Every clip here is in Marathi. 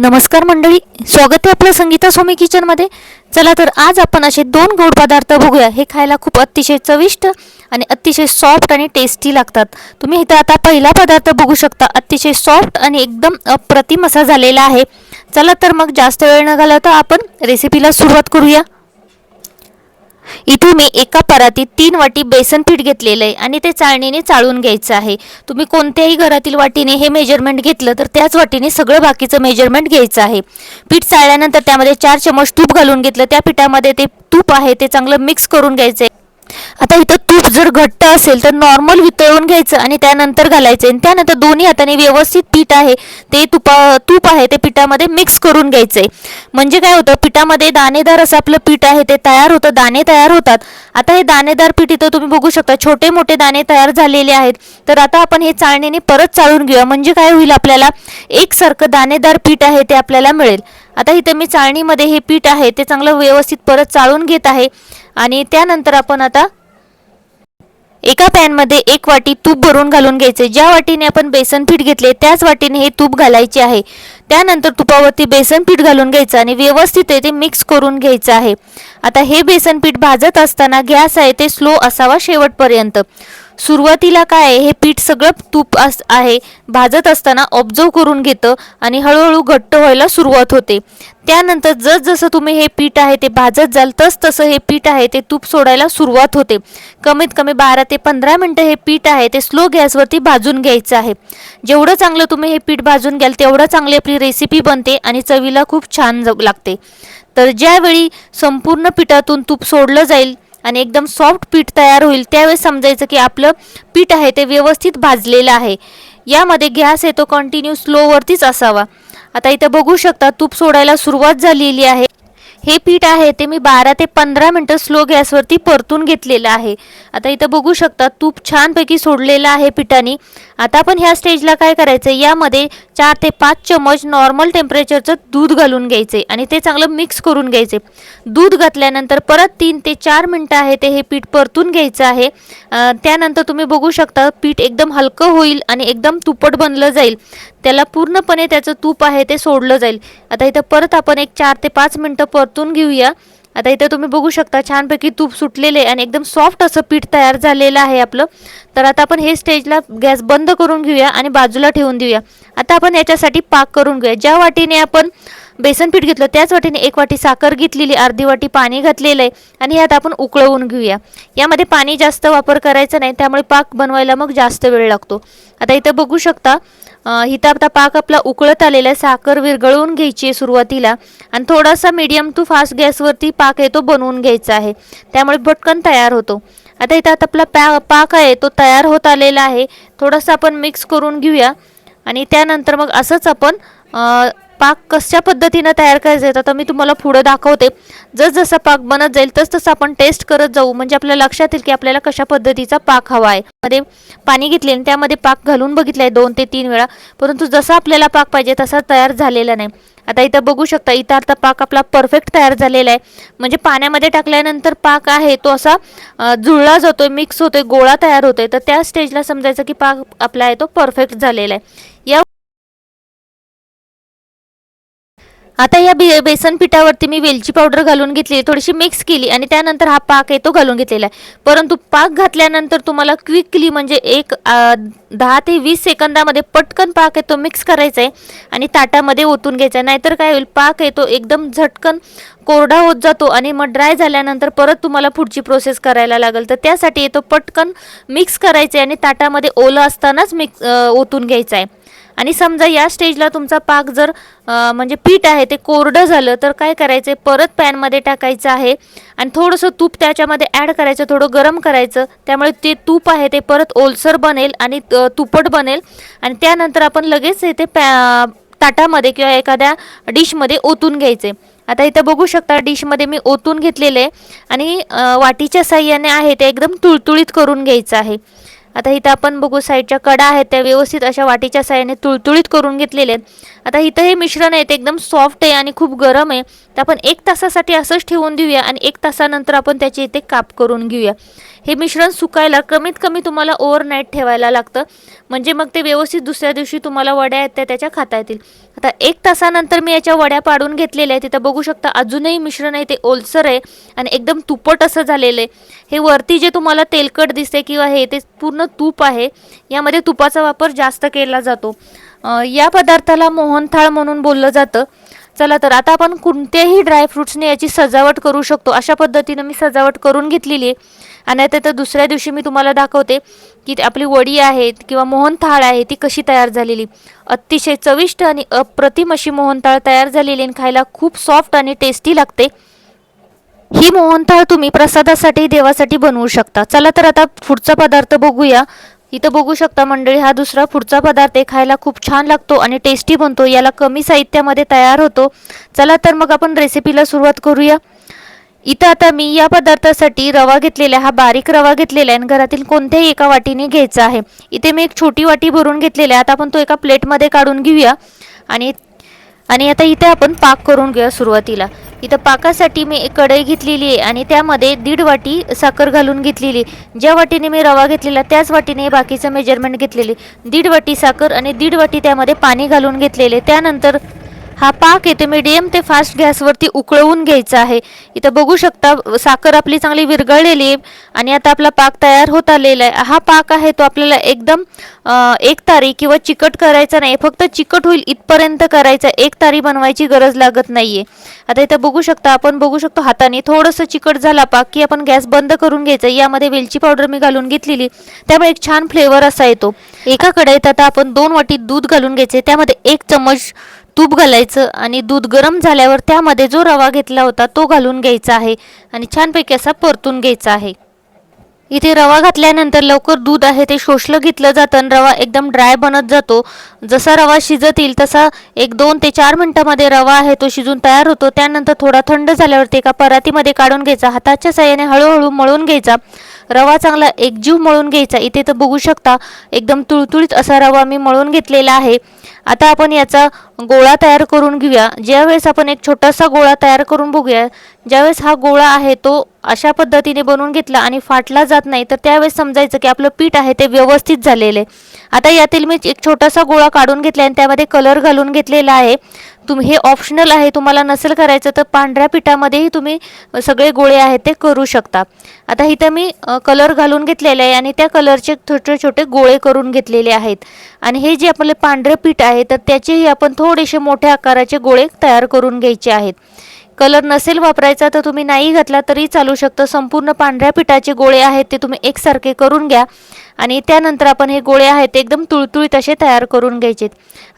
नमस्कार मंडळी स्वागत आहे आपलं संगीता स्वामी किचनमध्ये चला तर आज आपण असे दोन गोड पदार्थ बघूया. हे खायला खूप अतिशय चविष्ट आणि अतिशय सॉफ्ट आणि टेस्टी लागतात. तुम्ही इथं आता पहिला पदार्थ बघू शकता. अतिशय सॉफ्ट आणि एकदम अप्रतिम असा झालेला आहे. चला तर मग जास्त वेळ न घालवता आपण रेसिपीला सुरुवात करूया. इथे मी एका परातीत तीन वाटी बेसन पीठ घेतलेलं आहे आणि ते चाळणीने चाळून घ्यायचं आहे. तुम्ही कोणत्याही घरातील वाटीने हे मेजरमेंट घेतलं तर त्याच वाटीने सगळं बाकीचं मेजरमेंट घ्यायचं आहे. पीठ चाळल्यानंतर त्यामध्ये चार चमच तूप घालून घेतलं. त्या पिठामध्ये ते तूप आहे ते चांगलं मिक्स करून घ्यायचं आहे आता इथं तूप जर घट्ट असेल तर नॉर्मल वितळून घ्यायचं आणि त्यानंतर घालायचं. आणि त्यानंतर दोन्ही हाताने व्यवस्थित पीठ आहे ते तुपा तूप आहे ते पिठामध्ये मिक्स करून घ्यायचंय. म्हणजे काय होतं पिठामध्ये दाणेदार असं आपलं पीठ आहे ते तयार होतं दाणे तयार होतात. आता हे दाणेदार पीठ इथं तुम्ही बघू शकता छोटे मोठे दाणे तयार झालेले आहेत. तर आता आपण हे चाळणीने परत चाळून घेऊया. म्हणजे काय होईल आपल्याला एकसारखं दाणेदार पीठ आहे ते आपल्याला मिळेल. आता इथं मी चाळणीमध्ये हे पीठ आहे ते चांगलं व्यवस्थित परत चाळून घेत आहे. आणि त्यानंतर आपण आता एका पॅनमध्ये एक वाटी तूप भरून घालून घ्यायचे. ज्या वाटीने आपण बेसन पीठ घेतले त्याच वाटीने हे तूप घालायचे आहे. त्यानंतर तुपावरती बेसन पीठ घालून घ्यायचं आणि व्यवस्थित आहे ते मिक्स करून घ्यायचं आहे. आता हे बेसन पीठ भाजत असताना गॅस आहे ते स्लो असावा शेवटपर्यंत. सुरुवातीला काय आहे हे पीठ सगळं तूप अस आहे. भाजत असताना ऑब्झर्व करून घेतं आणि हळूहळू घट्ट व्हायला सुरुवात होते. त्यानंतर जसजसं तुम्ही हे पीठ आहे ते भाजत जाल तस तसं हे पीठ आहे ते तूप सोडायला सुरुवात होते. कमीत कमी बारा ते पंधरा मिनटं हे पीठ आहे ते स्लो गॅसवरती भाजून घ्यायचं आहे. जेवढं चांगलं तुम्ही हे पीठ भाजून घ्याल तेवढं चांगली आपली रेसिपी बनते आणि चवीला खूप छान लागते. तर ज्यावेळी संपूर्ण पिठातून तूप सोडलं जाईल आणि एकदम सॉफ्ट पीठ तयार होईल त्यावेळेस समजायचं की आपलं पीठ आहे ते व्यवस्थित भाजलेलं आहे. यामध्ये गॅस आहे तो कंटिन्यू स्लोवरतीच असावा. आता इथं बघू शकता तूप सोडायला सुरुवात झालेली आहे. हे पीठ आहे ते मी बारा ते पंधरा मिनटं स्लो गॅसवरती परतून घेतलेलं आहे. आता इथं बघू शकता तूप छानपैकी सोडलेलं आहे पिठाने. आता आपण ह्या स्टेजला काय करायचं? यामध्ये चार ते पाच चमच नॉर्मल टेम्परेचरचं दूध घालून घ्यायचे आणि ते चांगलं मिक्स करून घ्यायचे. दूध घातल्यानंतर परत तीन ते चार मिनटं आहे ते हे पीठ परतून घ्यायचं आहे. त्यानंतर तुम्ही बघू शकता पीठ एकदम हलकं होईल आणि एकदम तुपट बनलं जाईल. त्याला पूर्णपणे त्याचं तूप आहे ते सोडलं जाईल. आता इथं परत आपण एक चार ते पाच मिनटं परतून घेऊया. आता इथं तुम्ही बघू शकता छानपैकी तूप सुटलेले आणि एकदम सॉफ्ट असं पीठ तयार झालेलं आहे आपलं. तर आता आपण हे स्टेजला गॅस बंद करून घेऊया आणि बाजूला ठेवून देऊया. आता आपण याच्यासाठी पाक करून घेऊया. ज्या वाटीने आपण बेसन पीठ घेतलं त्याच वाटीने एक वाटी साखर घेतलेली अर्धी वाटी पाणी घातलेलं आहे आणि यात आपण उकळवून घेऊया. यामध्ये पाणी जास्त वापर करायचा नाही त्यामुळे पाक बनवायला मग जास्त वेळ लागतो. आता इथं बघू शकता इथं आता पाक आपला उकळत आलेला आहे साखर विरघळवून घ्यायची आहे सुरुवातीला आणि थोडासा मीडियम टू फास्ट गॅसवरती पाक आहे तो बनवून घ्यायचा आहे. त्यामुळे पटकन तयार होतो. आता इथं आता आपला पॅ पाक आहे तो तयार होत आलेला आहे. थोडासा आपण मिक्स करून घेऊया आणि त्यानंतर मग असंच आपण पाक कशा पद्धतीनं तयार करायचं आहे आता मी तुम्हाला पुढं दाखवते. जसजसा पाक बनत जाईल तस तसं आपण टेस्ट करत जाऊ. म्हणजे आपल्या लक्षात येईल की आपल्याला कशा पद्धतीचा पाक हवा आहे. मध्ये पाणी घेतले आणि त्यामध्ये पाक घालून बघितला आहे दोन ते तीन वेळा. परंतु जसा आपल्याला पाक पाहिजे तसा तयार झालेला नाही. आता इथं बघू शकता इथं आता पाक आपला परफेक्ट तयार झालेला आहे. म्हणजे पाण्यामध्ये टाकल्यानंतर पाक आहे तो असा जुळला जातोय मिक्स होतोय गोळा तयार होतोय. तर त्या स्टेजला समजायचं की पाक आपला आहे तो परफेक्ट झालेला आहे. या आता या बे बेसन पिठावरती मी वेलची पावडर घालून घेतली थोडीशी मिक्स केली आणि त्यानंतर हा पाक आहे तो घालून घेतलेला आहे. परंतु पाक घातल्यानंतर तुम्हाला क्विकली म्हणजे एक दहा ते वीस सेकंदामध्ये पटकन पाक आहे तो मिक्स करायचा आहे आणि ताटामध्ये ओतून घ्यायचा आहे. नाहीतर काय होईल पाक आहे तो एकदम झटकन कोरडा होत जातो आणि मग ड्राय झाल्यानंतर परत तुम्हाला पुढची प्रोसेस करायला लागेल. तर त्यासाठी तो पटकन मिक्स करायचा आहे आणि ताटामध्ये ओलं असतानाच मिक्स ओतून घ्यायचा आहे. आणि समजा या स्टेजला तुमचा पाक जर म्हणजे पीठ आहे ते कोरडं झालं तर काय करायचं परत पॅनमध्ये टाकायचं आहे आणि थोडंसं तूप त्याच्यामध्ये ॲड करायचं थोडं गरम करायचं. त्यामुळे ते तूप आहे ते परत ओलसर बनेल आणि तुपट बनेल. आणि त्यानंतर आपण लगेच हे ते पॅ ताटामध्ये किंवा एखाद्या डिशमध्ये ओतून घ्यायचे. आता इथं बघू शकता डिशमध्ये मी ओतून घेतलेले आणि वाटीच्या साह्याने आहे ते एकदम तुळतुळीत करून घ्यायचं आहे. आता इथं आपण बघू साईडच्या कडा आहेत त्या व्यवस्थित अशा वाटीच्या साह्याने तुळतुळीत करून घेतलेल्या आहेत. आता इथं हे मिश्रण आहे ते एकदम सॉफ्ट आहे आणि खूप गरम आहे. तर आपण एक तासासाठी असंच ठेवून देऊया आणि एक तासानंतर आपण त्याचे इथे काप करून घेऊया. हे मिश्रण सुकायला कमीत कमी तुम्हाला ओव्हरनाईट ठेवायला लागतं. म्हणजे मग ते व्यवस्थित दुसऱ्या दिवशी तुम्हाला वड्या आहेत त्या त्याच्या खाता येतील. आता एक तासानंतर मी याच्या वड्या पाडून घेतलेल्या आहेत. तिथं बघू शकता अजूनही मिश्रण आहे ते ओलसर आहे आणि एकदम तुपट असं झालेलं आहे. हे वरती जे तुम्हाला तेलकट दिसते किंवा हे ते पूर्ण तूप आहे. यामध्ये तुपाचा वापर जास्त केला जातो. या पदार्थाला मोहनथाळ म्हणून बोललं जातं. चला तर आता आपण कोणत्याही ड्रायफ्रुट्सने याची सजावट करू शकतो. अशा पद्धतीनं मी सजावट करून घेतलेली आहे. आणि आता तर दुसऱ्या दिवशी मी तुम्हाला दाखवते की आपली वडी आहे किंवा मोहनथाळ आहे ती कशी तयार झालेली. अतिशय चविष्ट आणि अप्रतिम अशी मोहनथाळ तयार झालेली आणि खायला खूप सॉफ्ट आणि टेस्टी लागते. ही मोहनथाळ तुम्ही प्रसादासाठी देवासाठी बनवू शकता. चला तर आता पुढचा पदार्थ बघूया. इथं बघू शकता मंडळी हा दुसरा पुढचा पदार्थ खायला खूप छान लागतो आणि टेस्टी बनतो. याला कमी साहित्यामध्ये तयार होतो. चला तर मग आपण रेसिपीला सुरुवात करूया. इथं आता मी या पदार्थासाठी रवा घेतलेला आहे. हा बारीक रवा घेतलेला आहे आणि घरातील कोणत्याही एका वाटीने घ्यायचा आहे. इथे मी एक छोटी वाटी भरून घेतलेली आहे. आता आपण तो एका प्लेटमध्ये काढून घेऊया. आणि आणि आता इथे आपण पाक करून घेऊया सुरुवातीला. इथं पाकासाठी मी एक कढई घेतलेली आहे आणि त्यामध्ये दीड वाटी साखर घालून घेतलेली ज्या वाटीने मी रवा घेतलेला त्याच वाटीने बाकीचं मेजरमेंट घेतलेले दीड वाटी साखर आणि दीड वाटी त्यामध्ये पाणी घालून घेतलेले त्यानंतर हा पाक येते मीडियम ते फास्ट गॅसवरती उकळवून घ्यायचा आहे. इथं बघू शकता साखर आपली चांगली विरघळलेली आहे आणि आता आपला पाक तयार होत आलेला आहे. हा पाक आहे तो आपल्याला एकदम एक तारी किंवा चिकट करायचा नाही फक्त चिकट होईल इथपर्यंत करायचा. एक तारी बनवायची गरज लागत नाहीये. आता इथं बघू शकता आपण बघू शकतो हाताने थोडंसं चिकट झाला पाक की आपण गॅस बंद करून घ्यायचा. यामध्ये वेलची पावडर मी घालून घेतलेली. त्यामुळे एक छान फ्लेवर असा येतो. एका कढईत आता आपण दोन वाटी दूध घालून घ्यायचे. त्यामध्ये एक चमच तूप घालायचं आणि दूध गरम झाल्यावर त्यामध्ये जो रवा घेतला होता तो घालून घ्यायचा आहे आणि छानपैकी असा परतून घ्यायचा आहे. इथे रवा घातल्यानंतर लवकर दूध आहे ते शोषलं घेतलं जातं आणि रवा एकदम ड्राय बनत जातो. जसा रवा शिजत येईल तसा एक दोन ते चार मिनटामध्ये रवा आहे तो शिजून तयार होतो. त्यानंतर थोडा थंड झाल्यावरती एका परातीमध्ये काढून घ्यायचा. हाताच्या साह्याने हळूहळू मळून घ्यायचा. रवा चांगला एकजीव मळून घ्यायचा. इथे तर बघू शकता एकदम तुळतुळीत असा रवा मी मळून घेतलेला आहे. आता आपण याचा गोळा तयार करून घेऊया. ज्यावेळेस आपण एक छोटासा गोळा तयार करून बघूया ज्यावेळेस हा गोळा आहे तो अशा पद्धतीने बनवून घेतला आणि फाटला जात नाही तर त्यावेळेस समजायचं की आपलं पीठ आहे ते व्यवस्थित झालेलं आहे. आता यातील मी एक छोटासा गोळा काढून घेतला आणि त्यामध्ये कलर घालून घेतलेला आहे. तुम्ही हे ऑप्शनल आहे तुम्हाला नसेल करायचं तर पांढऱ्या पिठामध्येही तुम्ही सगळे गोळे आहेत ते करू शकता. आता इथं मी कलर घालून घेतलेले आहे आणि त्या कलरचे छोटे छोटे गोळे करून घेतलेले आहेत. आणि हे जे आपले पांढरे पीठ आहे तर त्याचेही आपण थोडेसे मोठ्या आकाराचे गोळे तयार करून घ्यायचे आहेत. कलर नसेल वापरायचा तर तुम्ही नाही घातला तरी चालू शकतं. संपूर्ण पांढऱ्या पिठाचे गोळे आहेत ते तुम्ही एकसारखे करून घ्या. आणि त्यानंतर आपण हे गोळे आहेत ते एकदम तुळतुळीत असे तयार करून घ्यायचे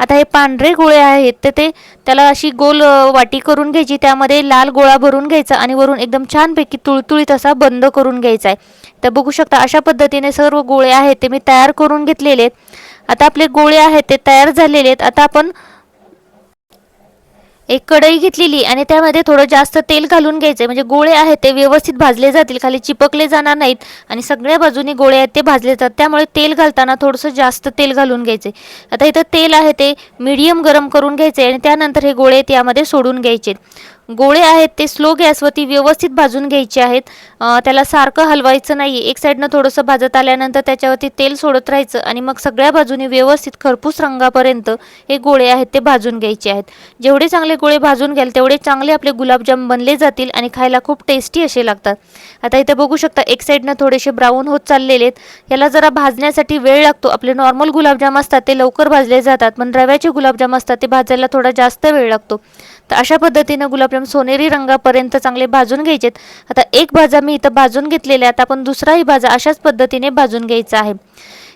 आता हे पांढरे गोळे आहेत तर ते त्याला अशी गोल वाटी करून घ्यायची. त्यामध्ये लाल गोळा भरून घ्यायचा आणि वरून एकदम छानपैकी तुळतुळीत असा बंद करून घ्यायचा आहे. तर बघू शकता अशा पद्धतीने सर्व गोळे आहेत ते मी तयार करून घेतलेले आहेत. आता आपले गोळे आहेत ते तयार झालेले आहेत. आता आपण एक कढई घेतलेली आणि त्यामध्ये थोडं जास्त तेल घालून घ्यायचे म्हणजे गोळे आहेत ते व्यवस्थित भाजले जातील खाली चिपकले जाणार नाहीत आणि सगळ्या बाजूने गोळे आहेत ते भाजले जातात. त्यामुळे तेल घालताना थोडंसं जास्त तेल घालून घ्यायचे आता इथं तेल आहे ते मीडियम गरम करून घ्यायचे आणि त्यानंतर हे गोळे त्यामध्ये सोडून घ्यायचे गोळे आहेत ते स्लो गॅसवरती व्यवस्थित भाजून घ्यायचे आहेत. त्याला सारखं हलवायचं नाही एक साईडनं थोडंसं भाजत आल्यानंतर त्याच्यावरती तेल सोडत राहायचं आणि मग सगळ्या बाजूने व्यवस्थित खरपूस रंगापर्यंत हे गोळे आहेत ते भाजून घ्यायचे आहेत. जेवढे चांगले गोळे भाजून घ्याल तेवढे चांगले आपले गुलाबजाम बनले जातील आणि खायला खूप टेस्टी असे लागतात. आता इथे बघू शकता एक साईडनं थोडेसे ब्राऊन होत चाललेले आहेत. याला जरा भाजण्यासाठी वेळ लागतो. आपले नॉर्मल गुलाबजाम असतात ते लवकर भाजले जातात. पण रव्याचे गुलाबजाम असतात ते भाजायला थोडा जास्त वेळ लागतो. तर अशा पद्धतीनं गुलाबजाम सोनेरी रंगापर्यंत चांगले भाजून घ्यायचेत. आता एक भाजा मी इथं भाजून घेतलेले आता आपण दुसराही भाजा अशाच पद्धतीने भाजून घ्यायचा आहे.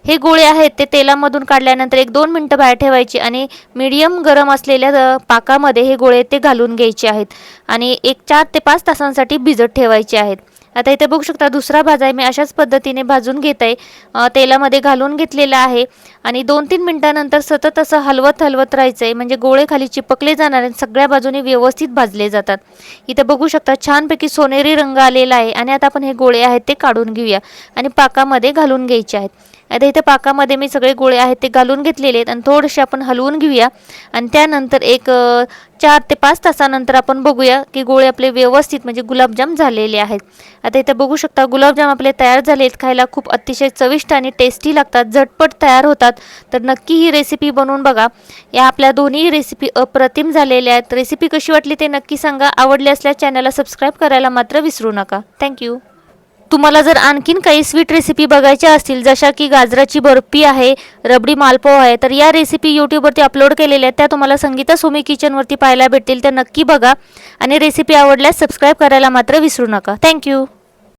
हे गोळे आहेत ते तेलामधून काढल्यानंतर एक दोन मिनटं बाहेर ठेवायची आणि मीडियम गरम असलेल्या पाकामध्ये हे गोळे ते घालून घ्यायचे आहेत. आणि एक चार ते पाच तासांसाठी भिजत ठेवायचे आहेत. आता इथे बघू शकता दुसरा भाजा आहे. मी अशाच पद्धतीने भाजून घेत आहे तेलामध्ये घालून घेतलेला आहे. आणि दोन तीन मिनटानंतर सतत असं हलवत हलवत राहायचं आहे म्हणजे गोळे खाली चिपकले जाणार आणि सगळ्या बाजूने व्यवस्थित भाजले जातात. इथे बघू शकता छानपैकी सोनेरी रंग आलेला आहे. आणि आता आपण हे गोळे आहेत ते काढून घेऊया. आणि पाकामध्ये घालून घ्यायचे आहेत. आता इथे पाकामध्ये मी सगळे गोळे आहेत ते घालून घेतलेले आहेत आणि थोडेसे आपण हलवून घेऊया. आणि त्यानंतर एक चार ते पाच तासानंतर आपण बघूया की गोळे आपले व्यवस्थित म्हणजे गुलाबजाम झालेले आहेत. आता इथे बघू शकता गुलाबजाम आपले तयार झाले आहेत खायला खूप अतिशय चविष्ट आणि टेस्टी लागतात. झटपट तयार होतात. तर नक्की ही रेसिपी बनवून बघा. या आपल्या दोन्ही रेसिपी अप्रतिम झालेल्या आहेत. रेसिपी कशी वाटली ते नक्की सांगा. आवडली असल्यास चॅनलला सबस्क्राईब करायला मात्र विसरू नका. थँक्यू तुम्हाला जर आणखीन काही स्वीट रेसिपी बघायच्या असतील जशा की गाजराची बर्फी आहे रबडी मालपोहा आहे तर या रेसिपी यूट्यूबवरती अपलोड केलेल्या आहेत. त्या तुम्हाला संगीता सोमी किचनवरती पाहायला भेटतील. तर नक्की बघा. आणि रेसिपी आवडल्यास सबस्क्राईब करायला मात्र विसरू नका. थँक्यू